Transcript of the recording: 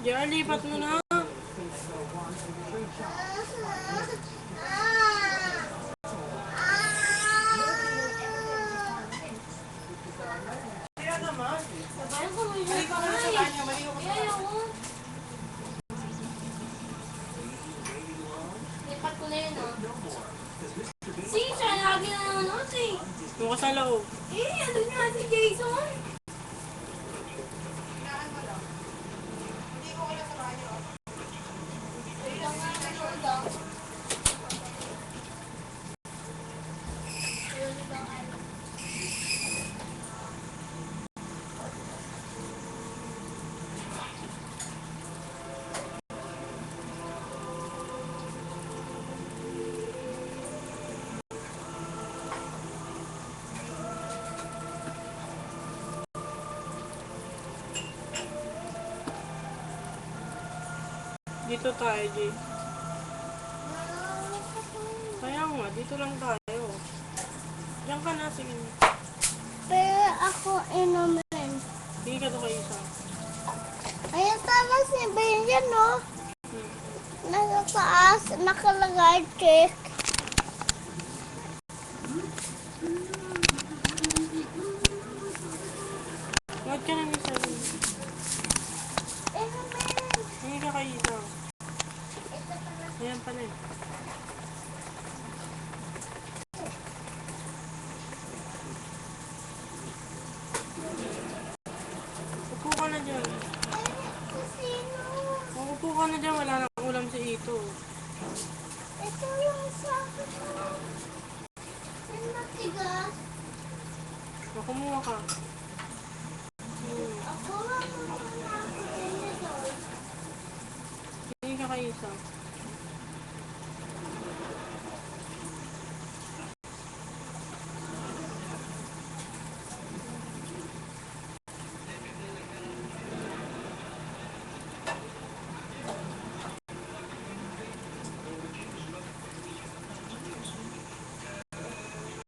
JR, lipat mo na. Yun, ah. Sige, siya lagi na nanonood, eh. Doon ka sa loob. Eh, ano nga si Jason? Dito tayo, Jay. Kaya nga, dito lang tayo. Diyan ka na, sige. Pero ako inumin. Sige ka doon kay isa. Ayan tama si Benjan, no? Hmm. Nasa taas, nakalagay check. Huwag ka na ni isa. Inumin. Sige ka kay isa. Ayan pala eh. Upo ka na dyan. Sino? Upo ka na dyan, wala nang ulam si Ito. Ito yung sa akin. Yung matigas. O, kumuha ka. Hmm. Ako, ako na ako. Sige ka kay isa.